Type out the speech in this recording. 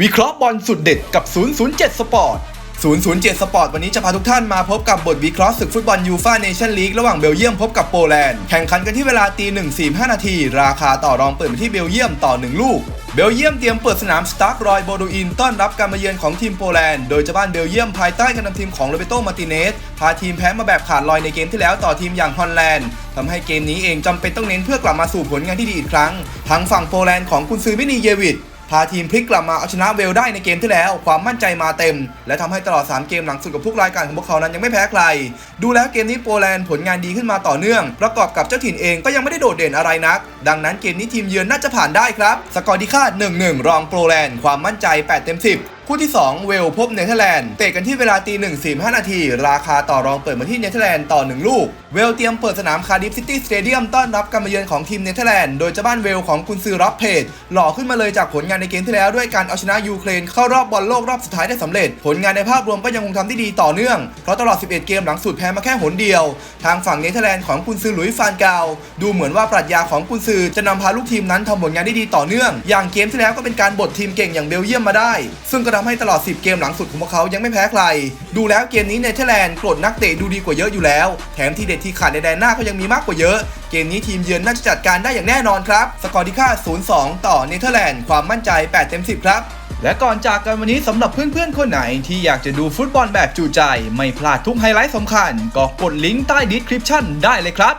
วิเคราะห์บอลสุดเด็ดกับ 007 สปอร์ต 007 สปอร์ตวันนี้จะพาทุกท่านมาพบกับบทวิเคราะห์ศึกฟุตบอลยูฟ่าเนชั่นลีกระหว่างเบลเยียมพบกับโปแลนด์ แข่งขันกันที่เวลาตี1 4 5นาที ราคาต่อรองเปิดไปที่เบลเยียมต่อ 1 ลูก เบลเยียมเตรียมเปิดสนามสตาร์กรอยโบดูอินต้อนรับการมาเยือนของทีมโปแลนด์ โดยเจ้าบ้านเบลเยียมภายใต้การนำทีมของโรเบโตมาร์ติเนส พาทีมแพ้มาแบบขาดลอยในเกมที่แล้วต่อทีมอย่างฮอลแลนด์ทำให้เกมนี้เองจำเป็นต้องเน้นเพื่อกลับมาสู่ผลงานที่ดีอีกครั้ง ทางฝั่งโปแลนด์ของกุนซือมินีเยวิด พาทีมพลิกกลับมาเอาชนะเวลได้ในเกมที่แล้ว ความมั่นใจมาเต็ม และทำให้ตลอด 3 เกมหลังสุดกับทุกรายการของพวกเขานั้นยังไม่แพ้ใคร ดูแล้วเกมนี้โปแลนด์ผลงานดีขึ้นมาต่อเนื่อง ประกอบกับเจ้าถิ่นเองก็ยังไม่ได้โดดเด่นอะไรนัก ดังนั้นเกมนี้ทีมเยือนน่าจะผ่านได้ครับ สกอร์ที่คาด 1-1 รองโปแลนด์ความมั่นใจ 8 เต็ม 10คู่ที่ 2 เวลพบเนเธอร์แลนด์เตะกันที่เวลาตีหนึ่งสี่ห้านาที ราคาต่อรองเปิดมาที่เนเธอร์แลนด์ต่อ 1 ลูก เวลเตรียมเปิดสนามคาร์ดิฟซิตี้สเตเดียมต้อนรับการมาเยือนของทีมเนเธอร์แลนด์โดยเจ้าบ้านเวลของกุนซือร็อบเพจหล่อขึ้นมาเลยจากผลงานในเกมที่แล้วด้วยการเอาชนะยูเครนเข้ารอบบอลโลกรอบสุดท้ายได้สำเร็จ ผลงานในภาพรวมก็ยังคงทำได้ดีต่อเนื่องเพราะตลอด 11 เกมหลังสุดแพ้มาแค่หนเดียว ทางฝั่งเนเธอร์แลนด์ของกุนซือหลุยส์ฟานกาวดูเหมือนว่าปรัชญาของกุนซือจะนำพาลูกทีมนั้นทำผลงานได้ดีต่อเนื่อง อย่างเกมที่แล้วก็เป็นการบดทีมเก่งอย่างเบลเยียมมาได้ ซึ่งก็ทำให้ตลอด 10 เกมหลังสุดของพวกเขายังไม่แพ้ใคร ดูแล้วเกมนี้เนเธอร์แลนด์กรดนักเตะดูดีกว่าเยอะอยู่แล้ว แถมที่เด็ดที่ขาดในแดนหน้าก็ยังมีมากกว่าเยอะ เกมนี้ทีมเยือนน่าจะจัดการได้อย่างแน่นอนครับ สกอร์ที่ค่า 0-2 ต่อเนเธอร์แลนด์ความมั่นใจ 8 เต็ม 10 ครับและก่อนจากกันวันนี้สำหรับเพื่อนๆ คนไหนที่อยากจะดูฟุตบอลแบบจูใจ ไม่พลาดทุกไฮไลท์สำคัญ ก็กดลิงก์ใต้ดีสคริปชั่นได้เลยครับ